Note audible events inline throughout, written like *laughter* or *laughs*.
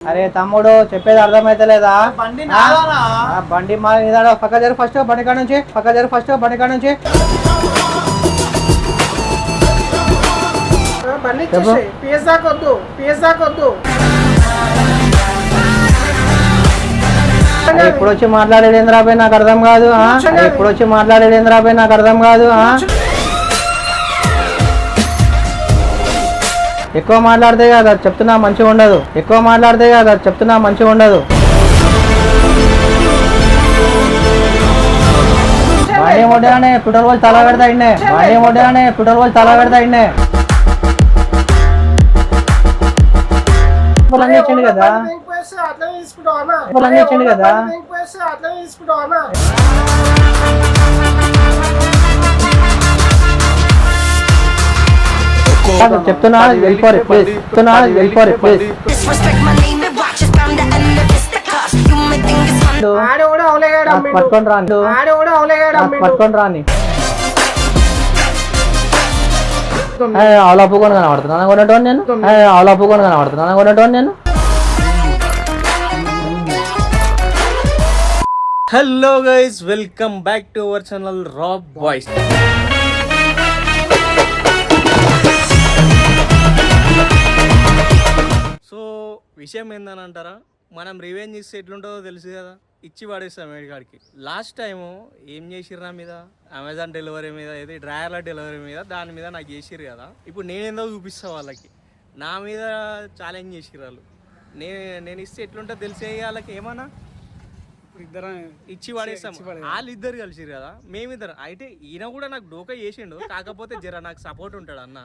అరే తమ్ముడు చెప్పేది అర్థమైతలేదా? బండి బండి మా పక్క జరు ఫస్ట్ బండి కాడ నుంచి పక్క జరు ఫస్ట్ బండి కాడ నుంచి. ఇప్పుడు వచ్చి మాట్లాడేది నాకు అర్థం కాదు ఇప్పుడు వచ్చి మాట్లాడేది నాకు అర్థం కాదు ఎక్కువ మాట్లాడితే కదా చెప్తున్నా మంచిగా ఉండదు. ఎక్కువ మాట్లాడితే కదా చెప్తున్నా మంచిగా ఉండదు. బాడీ మొడ్డానే పెట్రోల్ పోసి తలా పెడతా ఇన్నే. బాడీ మొడ్డానే పెట్రోల్ పోసి తలా పెడతా ఇన్నే. ఇచ్చిండు కదా. ఇచ్చిండు కదా. చెప్తున్నా వెళ్ళిపోరు ప్లీజ్ చెప్తున్నా వెళ్ళిపోరు ప్లీజ్ పట్టుకొని రాను పట్టుకొని రాని ఆవులాపుకొని కనబడుతున్నాను కొనేటోని నేను? ఆవులాపుకొని కనబడుతున్నాను కొనేటోని నేను? Hello guys welcome back to our channel Rob వాయిస్ విషయం ఏందని అంటారా మనం రివెంజ్ ఇస్తే ఎట్లుంటుందో తెలుసు కదా. ఇచ్చి పడేస్తాం ఏడికాడికి లాస్ట్ టైము ఏం చేసిర్రు నా మీద? అమెజాన్ డెలివరీ మీద ఏది? డ్రైవర్ల డెలివరీ మీద దాని మీద నాకు చేసిర్రు కదా. ఇప్పుడు నేనేందో చూపిస్తా వాళ్ళకి? నా మీద ఛాలెంజ్ చేసిర్రు వాళ్ళు. నేను నేను ఇస్తే ఎట్లుంటుందో తెలిసే వాళ్ళకి ఏమన్నా? ఇద్దరం ఇచ్చి పడేస్తాం. వాళ్ళు ఇద్దరు కలిసిరు కదా. మేమిద్దరు. అయితే ఈయన కూడా నాకు డోకా చేసిండు. కాకపోతే జర నాకు సపోర్ట్ ఉంటాడు అన్న.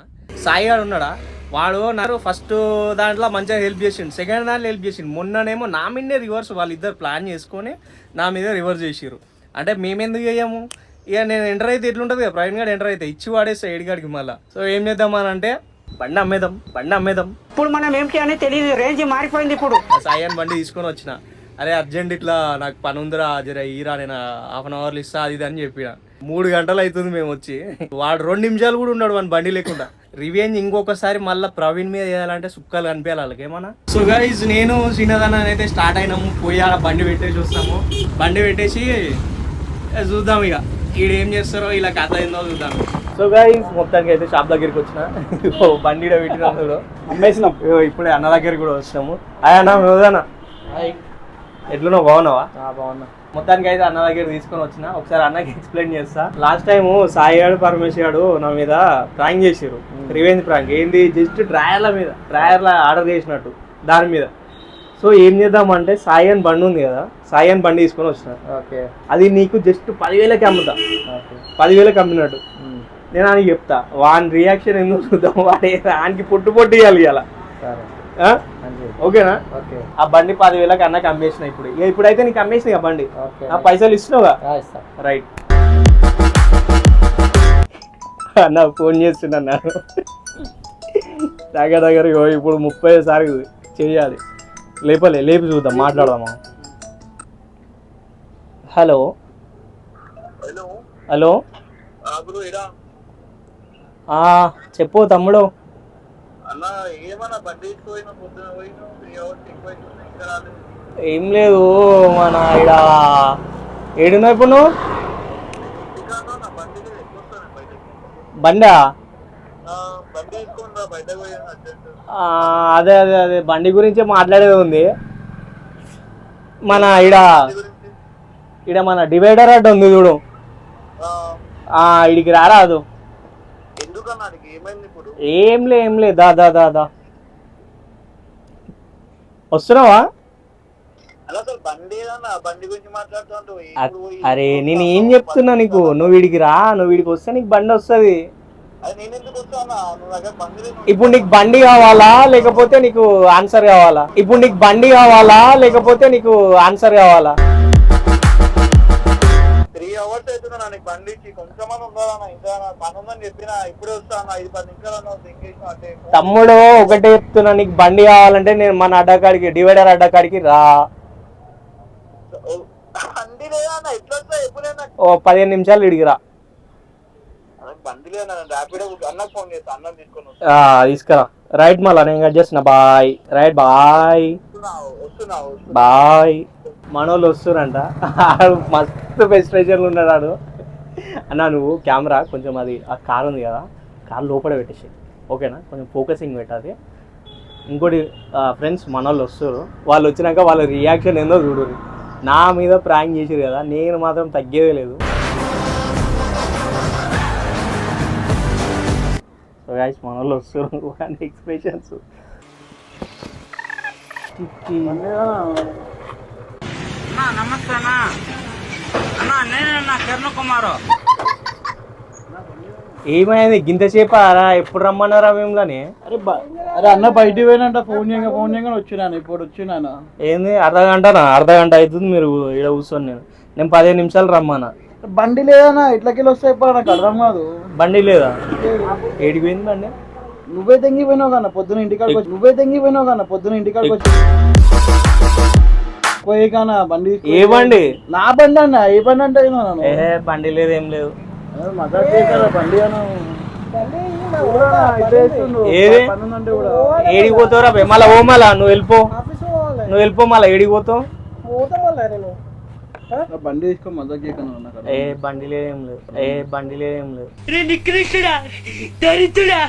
సాయి గారు ఉన్నాడా? వాడు నాకు ఫస్ట్ దాంట్లో మంచిగా హెల్ప్ చేసిండు. సెకండ్ దాంట్లో హెల్ప్ చేసిండు. మొన్ననేమో నా మీదే రివర్స్ వాళ్ళిద్దరు ప్లాన్ చేసుకొని నా మీద రివర్స్ చేసిర్రు. అంటే మేమెందుకు చేయము? ఇక నేను ఎంటర్ అయితే ఎట్లుంటుంది కదా? ప్రవీణ్ గారు ఎంటర్ అయితే ఇచ్చి వాడేస్తా ఏడిగాడికి మళ్ళీ. సో ఏం చేద్దామని అంటే బండి అమ్మేద్దాం బండి అమ్మేద్దాం. ఇప్పుడు మనం ఏంటి అనేది తెలియదు. రేంజ్ మారిపోయింది ఇప్పుడు. ఆ సాయి అని బండి తీసుకొని వచ్చిన. అరే అర్జెంట్ ఇట్లా నాకు పని ఉందిరా జర ఈరా నేను హాఫ్ అన్ అవర్లు ఇస్తా అది అని చెప్పిన. మూడు గంటలు అవుతుంది మేము వచ్చి. వాడు రెండు నిమిషాలు కూడా ఉన్నాడు వాడి బండి లేకుండా. రివెంజ్ ఇంకొకసారి మళ్ళీ ప్రవీణ్ మీద చేయాలంటే సుక్కలు కనిపించాలి వాళ్ళకి ఏమన్నా? సో గైజ్ నేను శ్రీనాథన్ అయితే స్టార్ట్ అయినాము. పోయి ఆడ బండి పెట్టేసి వస్తాము. బండి పెట్టేసి చూద్దాం ఇక. ఈడు ఏం చేస్తారో ఇలా కథ ఏందో చూద్దాం. సో గైజ్ మొత్తానికి అయితే షాప్ దగ్గరికి వచ్చిన. బండి ఈడ పెట్టినందులో అమ్మేసినాం. ఇప్పుడే అన్న దగ్గరికి కూడా వచ్చినాము అయ్యా అన్న రోజానా ఎట్లున్నావు? బాగున్నావా? బాగున్నా. మొత్తానికి అయితే అన్న దగ్గర తీసుకొని వచ్చిన. ఒకసారి అన్నకి ఎక్స్ప్లెయిన్ చేస్తా. లాస్ట్ టైం సాయి గారు పరమేశ్ గారు నా మీద ప్రాంక్ చేసారు రివెంజ్ ప్రాంక్ ఏంది? జస్ట్ డ్రాయర్ల మీద. డ్రాయర్ల ఆర్డర్ చేసినట్టు. దాని మీద. సో ఏం చేద్దామంటే సాయి అని బండి ఉంది కదా సాయి అని బండి తీసుకొని వచ్చిన. ఓకే. అది నీకు జస్ట్ పదివేలకి అమ్ముతా. పదివేలకి అమ్మినట్టు. నేను ఆయనకి చెప్తా వాని రియాక్షన్ ఎందుకు చూద్దాం. వాడే ఆయనకి పొట్టు పొట్టు ఇవ్వాలి ఇలా ఓకేనా? ఓకే. ఆ బండి పదివేలకు అన్నకి అమ్మేసిన ఇప్పుడు. ఇక ఇప్పుడైతే నీకు అమ్మేసిన ఆ బండి. ఓకే. ఆ పైసలు ఇస్తున్నావుగా? ఆ, ఇస్తా. రైట్. అన్న ఫోన్ చేస్తున్నా దగ్గర దగ్గర ఇగో ఇప్పుడు ముప్పై సారి చేయాలి. లేపలే లేపి చూద్దాం మాట్లాడదామా హలో. హలో. హలో. చెప్పు తమ్ముడు. అన్న ఏమన్నా బండి పోయినా పొద్దున పోయినా త్రీ అవర్స్ ఎక్కువ అవుతుంది ఇంకా రాలేదు. ఏం లేదు మన ఇడ ఏడున్నావు ఇప్పుడు నువ్వు? బండి అదే అదే అదే బండి గురించే మాట్లాడేది ఉంది. మన ఇడ ఇడ మన డివైడర్ అడ్డు ఉంది చూడు. ఇడికి రారాదు. ఎందుకన్నా ఏం లే ఏం లే దా దా దా దా. వస్తున్నావా? అరే నేను ఏం చెప్తున్నా నీకు? నువ్వు వీడికి రా నువ్వు వీడికి వస్తే నీకు బండి వస్తుంది. ఇప్పుడు నీకు బండి కావాలా లేకపోతే నీకు ఆన్సర్ కావాలా? ఇప్పుడు నీకు బండి కావాలా లేకపోతే నీకు ఆన్సర్ కావాలా? త్రీ అవర్స్ అవుతున్నా నీకు బండి ఇచ్చి. కొంచెం ఉండాలన్నా ఇంకా పని ఉందని చెప్పినా ఇప్పుడే వస్తాను ఐదు పది నిమిషాలు అంటే తమ్ముడు ఒకటే చెప్తున్నా నీకు బండి కావాలంటే నేను మన అడ్డకాడికి డివైడర్ అడ్డకాడికి రా. బండి లేదా అన్న? ఎట్లా వస్తా ఎప్పుడైనా ఓ పదిహేను నిమిషాలు ఇడికి రా. నాకు బండి లేదు అన్న? ర్యాపిడో అన్నకు ఫోన్ చేస్తా అన్నం తీసుకొని వస్తా. ఆ, తీసుకురా. రైట్ మళ్ళా నేను కట్ చేస్తున్నా. బాయ్. Right bye. బాయ్. మనోళ్ళు వస్తురంట. ఆడు మస్తు బెస్ట్ ప్రెషర్లు ఉన్నాడు ఆడు. అన్న నువ్వు కెమెరా కొంచెం అది ఆ కార్ ఉంది కదా కార్ లోపల పెట్టేసి ఓకేనా కొంచెం ఫోకసింగ్ పెట్టాలి. ఇంకోటి ఫ్రెండ్స్ మనోళ్ళు వస్తారు వాళ్ళు వచ్చినాక వాళ్ళ రియాక్షన్ ఏందో చూడు నా మీద ప్రాంక్ చేసారు కదా నేను మాత్రం తగ్గేదే లేదు. సో గాయస్ మనోళ్ళు వస్తారు ఎక్స్ప్రెషన్స్ *laughs* ఎక్స్ప్రెషన్స్ నమస్తే అన్న. అన్న నేనన్నా కిరణ్ కుమారు. ఏమైంది? గింతసేపు రా ఎప్పుడు రమ్మన్నారా మేములని అరే బ- అరే అన్న బయటికి పోయినంట ఫోన్ చేయగా ఫోన్ చేయగా వచ్చినాను ఇప్పుడు వచ్చినాను. ఏంది? అర్ధ గంటనా? అర్ధ గంట అవుతుంది మీరు ఇక్కడ కూర్చొని నేను. నేను పదిహేను నిమిషాలు రమ్మన్నా. బండి లేదన్నా ఇట్లకెళ్ళి వస్తే ఇప్పుడు నాకు అర్థం కాదు. బండి లేదా? ఏడికి పోయింది బండి? నువ్వే తెంగిపోయినావు కన్నా పొద్దున ఇంటికాడికి వచ్చి నువ్వే తెంగిపోయినావు కన్నా పొద్దున ఇంటికాడికి వచ్చి పోయి కానా బండి ఏ బండి? నా బండి అన్న ఏ బండి అంటే ఏ బండి లేదు ఏం లేదు. మజాక్ చేశారా బండి అను. ఏది? ఏడికి పోతావురా బే? మళ్ళా ఓ మళ్ళా నువ్వు వెళ్ళిపో. ఆఫీస్ పోవాలి. నువ్వు వెళ్ళిపో మళ్ళా ఏడికి పోతావు? బండి తీసుకొని మజాక్. ఏ బండి లేదు ఏం లేదు. ఏ బండి లేదు లేదు. నికృష్టుడా దరిద్రుడా?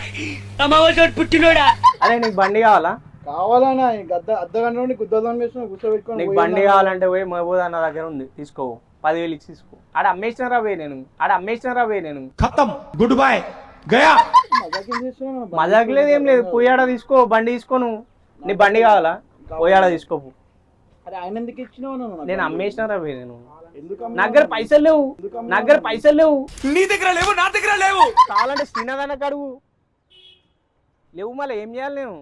అమావాసోడు పుట్టినోడా? అరే నీకు బండి కావాలా? కావాలన్నా ఈ గద్ద అర్ధ గంట నుండి గుద్దదాం వేసిన కూర్చోబెట్టుకొని నీకు బండి. కావాలంటే పోయి మహబూద్ అన్న దగ్గర ఉంది తీసుకో. పదివేలు ఇచ్చి తీసుకో. ఆడ అమ్మేసినారా పోయి నేను. ఆడ అమ్మేసినారా పోయి నేను. ఏం చేస్తున్నావు? నా బండి మజాక్ లేదు. ఏం లేదు పోయాడ తీసుకో బండి తీసుకోను. నీ బండి కావాలా? పోయాడ తీసుకోపు అరే ఆయన ఎందుకు ఇచ్చినావు? నేను అమ్మేసినారా పోయి నేను. ఎందుకు నా దగ్గర పైసలు లేవు. నా దగ్గర పైసలు లేవు. నీ దగ్గర లేవు నా దగ్గర లేవు. కావాలంటే శ్రీనాథ్ అడుగు లేవు మళ్ళీ ఏం చేయాలి నేను?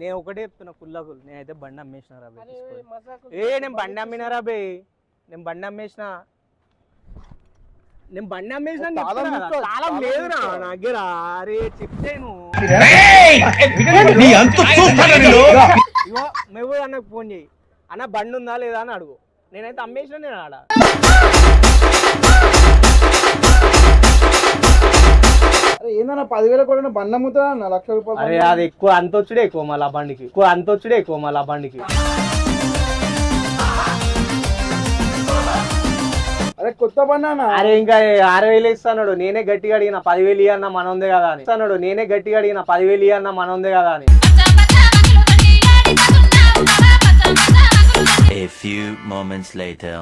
నేను ఒకటే చెప్తున్నా కుల్లాకుల్ నేనైతే బండి అమ్మేసినారా బే తీసుకో. ఏ నేను బండి అమ్మినారా బే. నేను బండి అమ్మేసిన. నేను బండి అమ్మేసిన తాళం లేదురా. నా దగ్గర అరే చెప్తేను ఇగో మేము అన్నకు ఫోన్ చేయి. అన్న బండి ఉందా లేదా అని అడుగు. నేనైతే అమ్మేసిన నేను ఆడ. ఏందన్నా పదివేల కూడా బండి అమ్ముతా నా లక్ష రూపాయలు అరే అది ఎక్కువ అంత వచ్చుడే ఎక్కువ మళ్ళీ ఆ బండికి. ఎక్కువ అంత వచ్చుడే ఎక్కువ మళ్ళీ ఆ బండికి. అరే కొత్త బండి అన్న. అరే ఇంకా ఆరు వేలు ఇస్తాడు నేనే గట్టిగా అడిగిన పదివేలు ఇయ్యన్న మన ఉందే కదా అని. ఇస్తాడు నేనే గట్టిగా అడిగిన పదివేలు ఇయ్యన్న మన ఉందే కదా అని. A few moments later.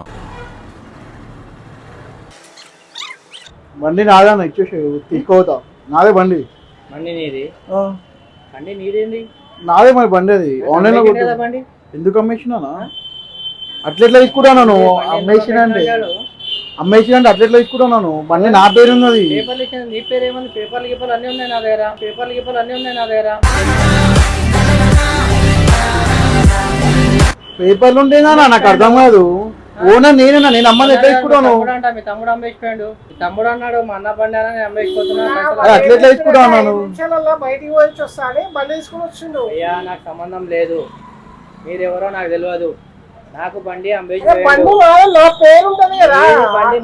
బండి నాదన్న ఇచ్చేసి తీసుకోతా నాదే బండి. బండి నీది? బండి నీదేంది? నాదే మరి బండి అది. ఆన్లైన్లో. బండి? ఎందుకు అమ్మేసినానా? అట్లెట్లా తీసుకుంటాను అమ్మేసిన అంటే. అమ్మేసిన అంటే అట్లెట్లా తీసుకుంటాను బండి నా పేరు ఉన్నది పేపర్లు ఇచ్చిన నీ పేరు ఏమన్నా పేపర్లు గిపర్లు అన్నీ ఉన్నాయి నా దగ్గర. పేపర్లు గిపర్లు అన్నీ ఉన్నాయి నా దగ్గర. పేపర్లు ఉంటేనా నాకు అర్థం కాదు. ఓనర్ నేను అమ్మని ఎట్లా తీసుకుంటాను తమ్ముడు అంట మీ తమ్ముడు అమ్మేసిపోయాడు మీ తమ్ముడు అన్నాడు మా అన్న బండి అని నేను అమ్మేసిపోతున్నా అట్లా ఎట్లా బయటికి పోయి వస్తాను బండి తీసుకుని వచ్చిండు. అయ్యా నాకు సంబంధం లేదు. మీరెవరో నాకు తెలియదు నాకు బండి బండి నాదే, నా పేరు ఉంటది కదా. ఏ బండి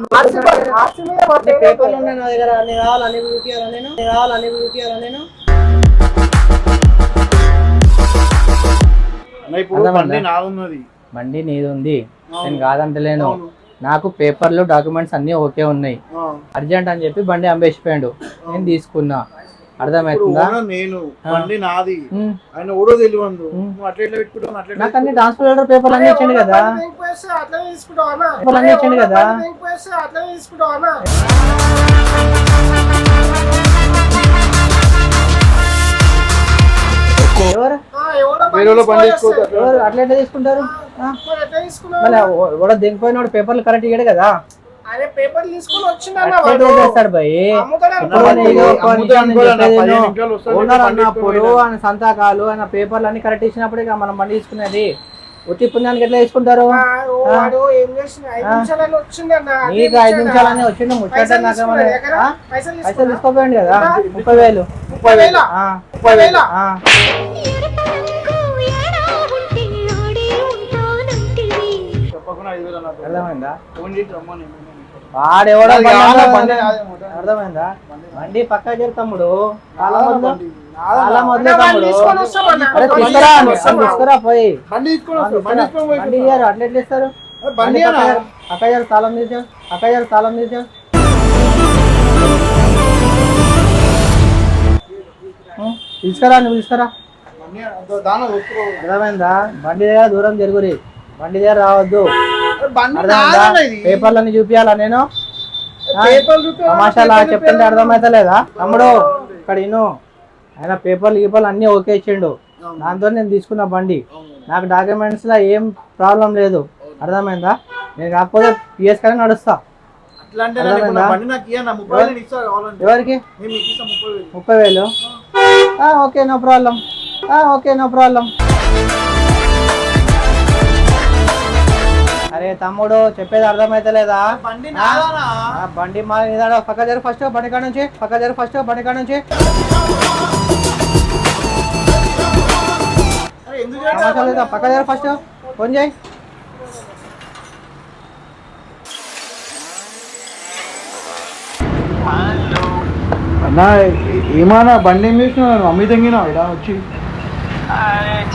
పేపర్లు ఉన్నాయి నా దగ్గర. నేను నేను ఇప్పుడు అర్థమైందా? బండి నాదున్నది బండి నీది ఉంది నేను కాదంటలేను. నాకు పేపర్లు డాక్యుమెంట్స్ అన్ని ఓకే ఉన్నాయి. అర్జెంట్ అని చెప్పి బండి అమ్మేసిపోయాడు నేను తీసుకున్నా. అర్థమవుతుందా? నేను బండి నాది. ఆయన ఓడో తెలియదు నాకు అన్ని ట్రాన్స్పోర్టర్ పేపర్లు అన్ని ఇచ్చిండు కదా. తీసుకుంటావా అన్న? పేపర్లు అన్ని ఇచ్చిండు కదా? ఎవరు? అట్లా? ఎట్లా తీసుకుంటారు? కూడా దిగిపోయినాడు పేపర్లు కరెక్ట్ ఇయ్యాడు కదా. అరే పేపర్ తీసుకుని వచ్చిందన్న వాడు. భయ్ ఓనర్ అన్నప్పుడు ఆయన సంతకాలు ఆయన పేపర్లు అన్ని కరెక్ట్ ఇచ్చినప్పుడే ఇక మనం బండి తీసుకునేది. ఉత్తి పుణ్యానికి ఎట్లా తీసుకుంటారు? వాడు నీకు ఐదు నిమిషాలా? నిమిషాలని వచ్చిండు. ముచ్చట పైసలు? తీసుకోపోయండి కదా? ముప్పై వేలు. ముప్పై వేల. ఆ, ముప్పై వేల. అర్థమైందా? వాడెవడో బండి అర్థమైందా? పక్కా చేరు తమ్ముడు. తీసుకురా పోయి. బండి ఇయ్యారు అట్లా ఎట్లా ఇస్తారు అన్న. అక్కయ్యారు తాళం తీసా అక్కయ్యారు తాళం తీసా తీసుకురా నువ్వు తీసుకురా. అర్థమైందా? బండి దగ్గర దూరం జరుగురి. బండి దగ్గర రావద్దు. పేపర్లన్నీ చూపియాలా నేను? తమాషాలా చెప్తుంటే చూపి- అర్థమైతలేదా? తమ్ముడు ఇక్కడ ఇను. ఆయన పేపర్లు గీపర్లు అన్నీ ఓకే ఇచ్చిండు. దాంతో నేను తీసుకున్న బండి. నాకు డాక్యుమెంట్స్లో ఏం ప్రాబ్లం లేదు. అర్థమైందా? నేను కాకపోతే పిఎస్ కానీ నడుస్తా. ఎవరికి? ముప్పై వేలు. Okay no problem. Okay no problem. అరే తమ్ముడు చెప్పేది అర్థమైతలేదా? బండి బండి మా ఇదాడ పక్క జరు ఫస్ట్ బండి కాడ నుంచి పక్క జరు ఫస్ట్ బండి కాడ నుంచి. పక్క జరు ఫస్ట్ ఫోన్ చేయి. అన్న ఏమన్నా బండి ఏం చేసినావు అమ్మి తెంగినా ఇక్కడ వచ్చి.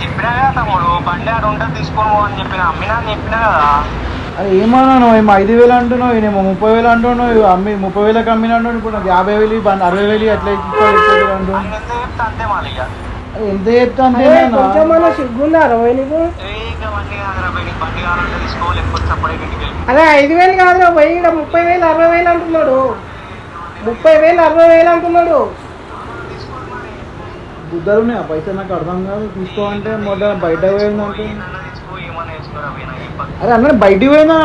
చెప్పినా కదా తమ్ముడు బండి ఆడు ఉంటుంది తీసుకొని అని చెప్పిన. అమ్మినా అని చెప్పినా కదా. అరే ఏమన్నా నువ్వు ఏమో ఐదు వేలు అంటున్నావు ఈయనేమో ముప్పై వేలు అంటున్నావు అమ్మి ముప్పై వేలకు అమ్మిన అంటున్నావు ఇప్పుడు నాకు యాభై వేలు బండి అరవై వేలు అట్లా అంటూ ఆయన ఎంత చెప్తే అంతే అరే ఎంత చెప్తా అంతే అరే, నాన్న. కొంచెం మన సిగ్గుందా అరవై నీకు? అదే ఐదు వేలు కాదురా పోయి ముప్పై వేలు అరవై వేలు అంటున్నాడు. ముప్పై వేలు అరవై వేలు అంటున్నాడు. బుద్ధలు ఉన్నాయి ఆ పైసలు నాకు అర్థం కాదు తీసుకో అంటే మొదట బయట పోయిందంటే. అన్న తీసుకో పోయినా అరే అన్న బయటికి పోయిందా?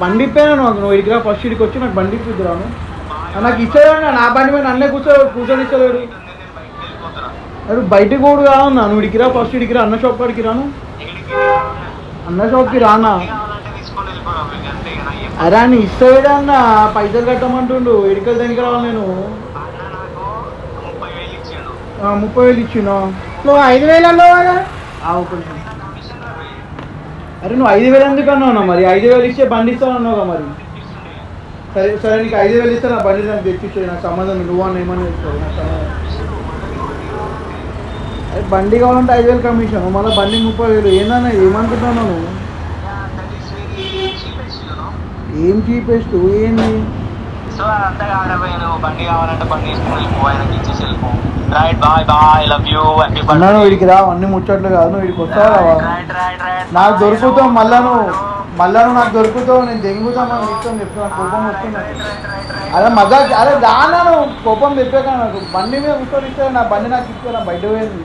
బండి ఇప్పాను నువ్వు? ఇడికి రా ఫస్ట్ ఇడికి వచ్చి నాకు బండి ఇప్పిద్దురాను నాకు ఇచ్చేదా నా బండి మీద నన్నే కూర్చో కూర్చొని ఇచ్చలేడు అరే బయటికి కూడా కావన్నా నువ్వు ఇడికి రా ఫస్ట్ ఇడికి రా అన్న షాప్ కాడికి రాను? అన్న షాప్కి రానా? అరే అని ఇస్తాడా అన్న? పైసలు కట్టమంటుండు. ఇడికలు దగ్గర రావాలి నేను అన్న నాకు ముప్పై వేలు ఇచ్చిండు ఆ, ముప్పై వేలు ఇచ్చినా నువ్వు ఐదు వేలు అన్నావు కదా? అరే నువ్వు ఐదు వేలు ఎందుకు అన్నావు మరి? ఐదు వేలు ఇచ్చే బండి ఇస్తాను అన్నావుగా మరి? సరే సరే నీకు ఐదు వేలు ఇస్తే నా బండి నాకు తెచ్చిచ్చే నాకు సంబంధం. నువ్వు సంబంధం లేదు. అరే బండి కావాలంటే ఐదు వేలు కమిషన్. మళ్ళీ బండి ముప్పై వేలు ఏందన్నా ఏమనుకుంటున్నావు నువ్వు? ఏం చీపెస్ట్? ఏంది? సో కాదపోయి నువ్వు బండి కావాలంటే బండి ఇచ్చేసి వెళ్ళిపో. Right bye bye love you happy అన్నా నువ్వు వీడికి రా అన్ని ముచ్చట్లు కాదు నువ్వు వీడికి వస్తావా రావా? నాకు దొరుకుతావు మళ్ళా నువ్వు మళ్ళా నువ్వు నాకు దొరుకుతావు నేను అని ఇష్టం చెప్తున్నా కోపం వస్తుంది. అదే మజా అరే దానా నువ్వు కోపం చెప్పాక నాకు. బండి మీద కూర్చొని ఇస్తే నా బండి నాకు ఇస్తే నా బయట పోయింది.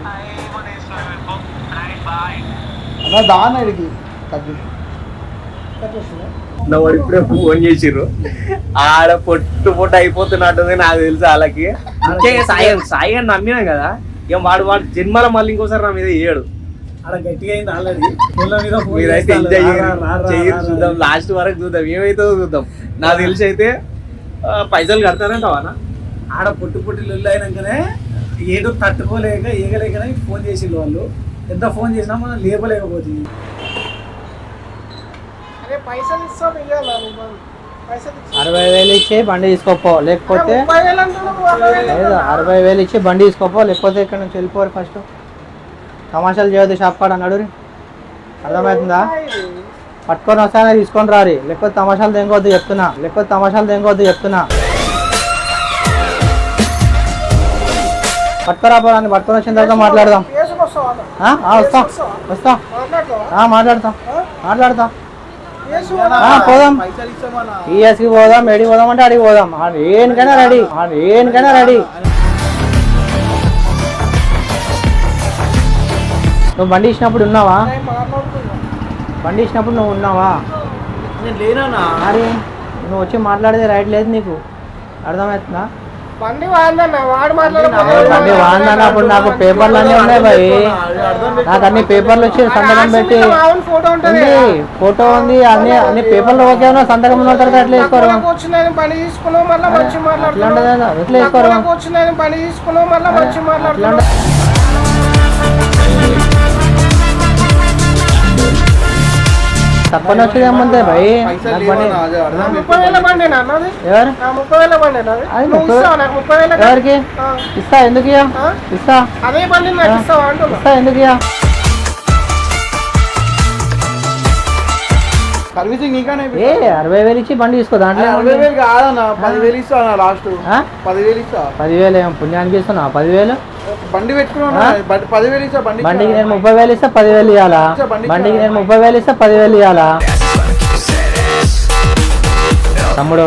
అన్న దానా ఇడికి. కట్ చేసి. నా వాడు ఇప్పుడే ఫోన్ చేసిర్రు. ఆడ పొట్టు పొట్టు అయిపోతున్నట్టుంది నాకు తెలుసు వాళ్ళకి. ముఖ్యంగా సాయం సాయం నమ్మినాం కదా. ఇక వాడు వాడు జన్మల మళ్ళీ ఇంకోసారి నా మీద మీరైతే. ఎంజాయ్ చేయరు. రా, చూద్దాం. లాస్ట్ వరకు చూద్దాం. ఏమైతుందో చూద్దాం. నాకు తెలిసి అయితే పైసలు కడతానంటావా ఆడ పొట్టు పొట్టి లొల్లు అయినాకనే ఏదో తట్టుకోలేక ఏగలేకనే ఫోన్ చేసిండు వాళ్ళు. ఎంత ఫోన్ చేసినా మనం లేపలేకపోతుంది అరే పైసలు ఇస్తావు ఇవ్వాలా నువ్వు పైసలు ఇచ్చి అరవై వేలు ఇచ్చి బండి తీసుకోపో లేకపోతే లేదు. అరవై వేలు ఇచ్చి బండి తీసుకోపో లేకపోతే ఇక్కడ నుంచి వెళ్ళిపోరు ఫస్ట్ తమాషాలు చేయొద్దు షాప్ కాడ నడురి. అర్థమవుతుందా. పట్టుకొని వస్తానే తీసుకొని రారి. లేకపోతే తమాషాలు తెంగొద్దు చెప్తున్నా. లేకపోతే తమాషాలు తెంగొద్దు చెప్తున్నా. పట్టుకురా పోరాన్ని పట్టుకొని వచ్చిన తర్వాత మాట్లాడదాం. వస్తా. వస్తా. మాట్లాడతాం. మాట్లాడతాం. పోదాం. టీఎస్కి పోదాం ఎడికి పోదాం అంటే అడిగి పోదాం. ఏనికైనా రెడీ. ఏనికైనా రెడీ. నువ్వు బండి ఇచ్చినప్పుడు ఉన్నావా? బండి ఇచ్చినప్పుడు నువ్వు ఉన్నావా? మరి నువ్వు వచ్చి మాట్లాడేది రైట్ లేదు నీకు. అర్థమవుతుందా? బండి వాడు వాడినప్పుడు నాకు పేపర్లు అన్నీ ఉన్నాయి భయ్ నాకు అన్ని పేపర్లు వచ్చి సంతకం పెట్టి ఫోటో ఉంటుంది ఉంది ఫోటో ఉంది అన్ని అన్ని పేపర్లు ఓకే ఉన్నా సంతకం ఉన్న తర్వాత ఎట్లా వేసుకోరు తీసుకున్నావు మళ్ళీ మంచి ఎట్లా వేసుకోరు బండి తీసుకున్నావు మళ్ళీ మంచి అట్లా ముప్పై వేల బండి అన్నది ఎవరు? అది. ముప్పై- ఎవరికి. ఇస్తా ఎందుకు? ఇస్తా. ఇస్తా ఎందుకు సర్వీసింగ్ ఏ అరవై వేలు ఇచ్చి బండి తీసుకో దాంట్లో అరవై? వేలు కాదన్న పదివేలు ఇస్తా అన్న లాస్ట్? పదివేలు ఇస్తా. పదివేలు ఏం పుణ్యానికి ఇస్తున్నా? పదివేలు? బండి పెట్టుకున్నా పదివేలు ఇస్తా బండి బండికి నేను ముప్పై వేలు ఇస్తా పదివేలు ఇవ్వాలా బండికి బండికి నేను ముప్పై వేలు ఇస్తా పదివేలు ఇవ్వాలా తమ్ముడు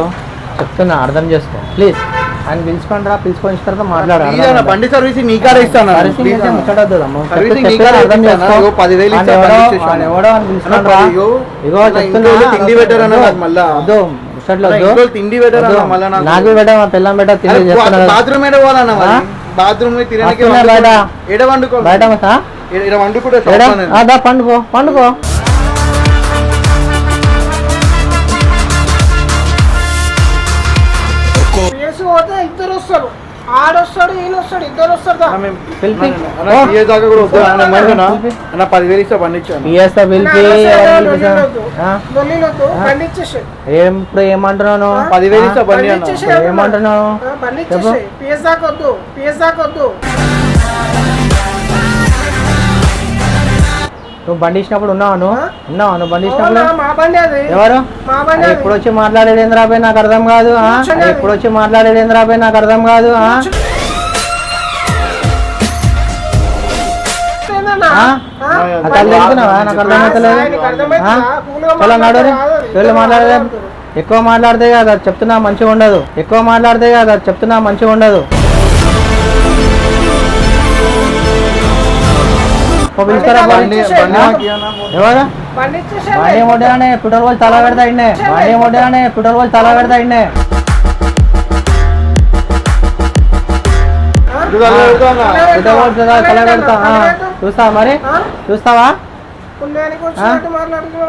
చెప్తున్నా అర్థం చేసుకో ప్లీజ్. ఆయన పిలుచుకొని రా పిలుచుకొని తర్వాత మాట్లాడు Please అన్న, బండి నీకాడే చెప్పి అర్థం ఇస్తాను. ఇగో పదివేలు ఆయన ఇస్తా, ఎవడో- బండి ఎవడో అని పిలుచుకొని అన్న, రా. ఇగో, ఈయన వస్తాడు ఇద్దరు వస్తారు దాకా కూడా. అన్న పదివేలు ఇస్తా బండి ఇచ్చాను పిఎస్తో పిలిపి నా సైడ్ ఎవరిని లొల్లి పిలిపిస్తా? వద్దు. ఆ? లొల్లి వద్దు. బండి ఇచ్చేసేయ్. ఏం ఇప్పుడు ఏమంటున్నాను? పదివేలు ఇస్తా బండి. పిఎస్ దాకా వద్దు పిఎస్ దాకా వద్దు. నువ్వు బండి ఇచ్చినప్పుడు ఉన్నావు నువ్వు? ఉన్నావు నువ్వు బండి ఇచ్చినప్పుడు అవునా, మా బండి అది. ఎవరు. ఎప్పుడు వచ్చి మాట్లాడేది బాయ్ నాకు అర్థం కాదు ఎప్పుడు వచ్చి మాట్లాడేది బాయ్ నాకు అర్థం కాదు నాకు అర్థమవుతలేదు ఎక్కువ మాట్లాడితే కదా చెప్తున్నా మంచిగా ఉండదు. ఎక్కువ మాట్లాడితే కదా చెప్తున్నా మంచిగా ఉండదు. ఇయ్యన్నా. ఎవరు? బండి మొడ్డానే పెట్రోల్ తల పెడతా ఇన్నే బండి మొడ్డానే పెట్రోల్ పోల్ తల పెడతా ఇన్నే. పెట్రోల్ పోల్ తల పెడతా. చూస్తావా మరి? చూస్తావా?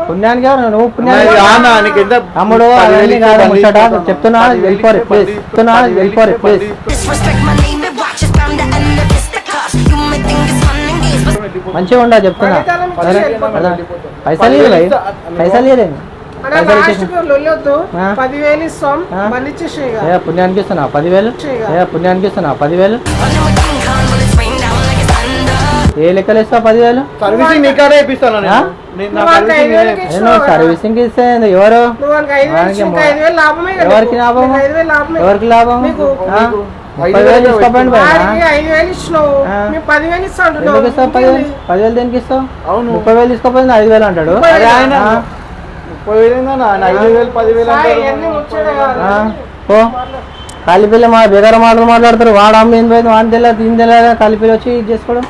పుణ్యానికి ఎవరు? నువ్వు పుణ్యానికి తమ్ముడు అవన్నీ కాదు ముచ్చట. చెప్తున్నా పదివేలు వెళ్ళిపోరు ప్లీజ్ చెప్తున్నా వెళ్ళిపోరు ప్లీజ్ మంచిగా ఉండదు చెప్తున్నా. పైసలు ఇవ్వలే భయ్. పైసలు ఇవ్వలేదు పైసలు. ఏ పుణ్యానికి ఇస్తున్నా పదివేలు? ఏ పుణ్యానికి ఇస్తున్నా పదివేలు? ఏ లెక్కలు ఇస్తావు పదివేలు? సర్వీసింగ్ నీకాడే ఇప్పిస్తాను నేను. సర్వీసింగ్ ఇస్తే ఎవరు? ఎవరికి. లాభం ఎవరికి లాభం పదివేలు దేనికి ఇస్తావు? అవును. ముప్పై వేలు తీసుకోపోయింది ఐదు వేలు అంటాడు. ముప్పై వేలు. పదివేలు? పో. కలిపిల్లి మా బెగర మాటలు మాట్లాడతారు. వాడు అమ్మింది పోయింది? వాడిని తెలియదు దీని తెలియదు కలిపిల్లి వచ్చి ఇది చేసుకోవడం.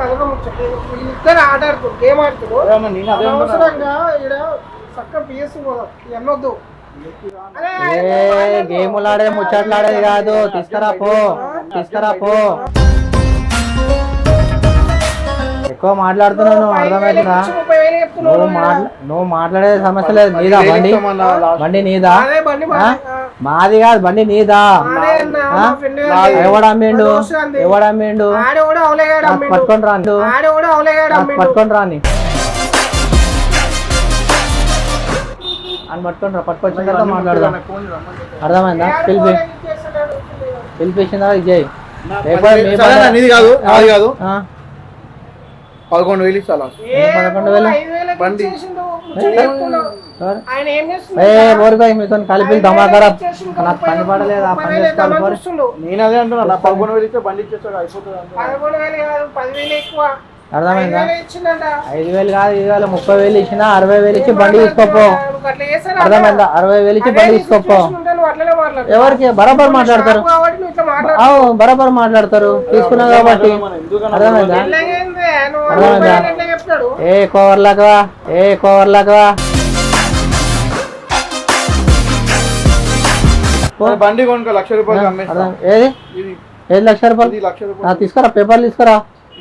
కలగ ముచ్చటే వీళ్ళిద్దరు ఆడాడుతారు గేమ్ ఆడుతారు. అనవసరంగా ఈడ చక్క పిఎస్ పోదాం. ఎన్నొద్దు. గేములు ఆడేది ముచ్చట్లు ఆడేది కాదు. తీసుకురా పో. తీసుకురా పో. ఎక్కువ మాట్లాడుతున్నావు నువ్వు అర్థమవుతుందా నువ్వు మాట్లా నువ్వు మాట్లాడే సమస్య లేదు నీదా బండి. బండి నీదా? మాది. కాదు బండి నీదా? ఆడే అన్న, ఆ? మా ఫ్రెండ్ గారు నాది. ఎవడు అమ్మిండు? మా దోస్తు అంది. ఎవడు అమ్మిండు? ఆడే కూడా అవలేగాడు నాకు అమ్మిండు. పట్టుకొని రాను పట్టుకొని రాని అని పట్టుకొని రా పట్టుకొచ్చిన తర్వాత మాట్లాడదాం. అర్థమైందా? పిలిపి. పిలిపించిన తర్వాత ఇది చేయి. లేకపోతే కాదు కాదు. ఆ? పదకొండు వేలు ఇస్తా పదకొండు వేలు? బండి. మీతో కలిపి ఇచ్చేసిండు. నాకు పని పడలేదు ఆ పని చేసుకోవాలి. నేను అదే అంటున్నా పదకొండు వేలు ఇస్తే బండి ఇచ్చేస్తాడు అయిపోతుంది. పదకొండు వేలు కాదు పదివేలు ఎక్కువ అర్థమైందా? ఐదు వేలు కాదు ఐదు వేలు ముప్పై వేలు ఇచ్చినా అరవై వేలు ఇచ్చి బండి తీసుకోపో? అర్థమైందా? అరవై వేలు ఇచ్చి బండి తీసుకోపో. ఎవరికి? బరాబర్ మాట్లాడతారు. అవు బరాబర్ మాట్లాడతారు. తీసుకున్నావు కాబట్టి. అర్థమైందా? అర్థమైందా? ఏ కోవర్లాకవా ఏ కోవర్లాకవా మరి బండి కొనుక్కో లక్ష రూపాయలు ఏది? ఏది లక్ష రూపాయలు? తీసుకురా పేపర్లు తీసుకురా.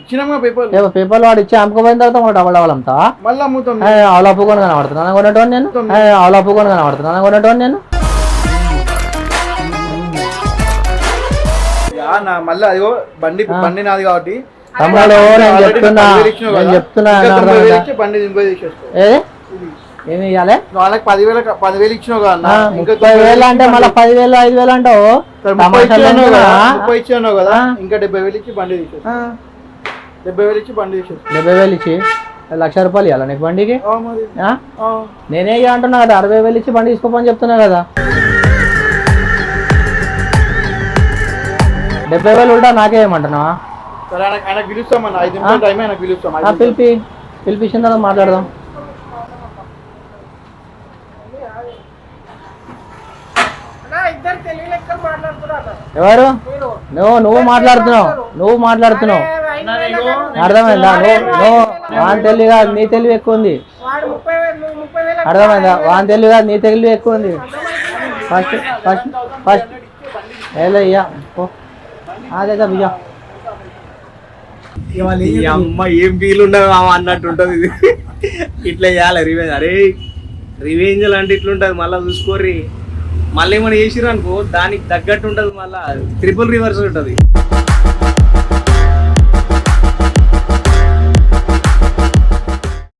ఇచ్చినామా పేపర్ ఏ పేపర్లు వాడు ఇచ్చి అమ్ముకోపోయిన తర్వాత మనం డబల్ డబల్ అమ్ముతావా మళ్ళీ అమ్ముతాం ఆవుల అప్పుకొని కనబడుతున్నాను కొనేటోని నేను? ఆవుల అప్పుకొని కనబడుతున్నాను కొనేటోని నేను? నా మళ్ళీ అదిగో బండి. బండి నాది కాబట్టి. తమ్ముడు నేను చెప్తున్నా నేను చెప్తున్నా బండి ఏమి ఇవ్వాలి వాళ్ళకి పదివేల పదివేలు ఇచ్చినావు కదా అన్న. ఇంకా ముప్పై తొంభై వేలు అంటే మళ్ళీ పదివేలు ఐదు వేలు అంటావు? ముప్పై ఇచ్చాను కదా. ఇంకా డెబ్బై వేలు ఇచ్చి బండి తీసేసుకో. ఆ, డెబ్బై వేలు ఇచ్చి బండి డెబ్బై వేలు ఇచ్చి? లక్ష రూపాయలు ఇవ్వాలి నీకు బండికి. నేనే అంటున్నా కదా అరవై వేలు ఇచ్చి బండి తీసుకోపని చెప్తున్నా కదా. డెబ్బై వేలు ఉంటా నాకే ఏమంటున్నావా. పిలిపి పిలిపించిన తర్వాత మాట్లాడదాం. ఎవరు? నువ్వు నువ్వు మాట్లాడుతున్నావు. నువ్వు మాట్లాడుతున్నావు. అర్థమైందా? నువ్వు వాని తెలివి కాదు నీ తెలివి ఎక్కువ ఉంది. అర్థమైందా? వాని తెలివి కాదు నీ తెలివి ఎక్కువ ఉంది. First first first. ఏలే ఇయ్యా పో. అదే బియ్యా? అమ్మ ఏం ఫీల్ ఉండదు మామ అన్నట్టు ఉంటుంది ఇది. ఇట్లా చేయాలి రివెంజ్ అరే రివెంజ్ అంటే ఇట్లుంటది మళ్ళీ చూసుకోర్రి. మళ్ళీ ఏమైనా చేసిర్రు అనుకో దానికి తగ్గట్టు ఉంటది మళ్ళా. ట్రిపుల్ రివర్స్ ఉంటది.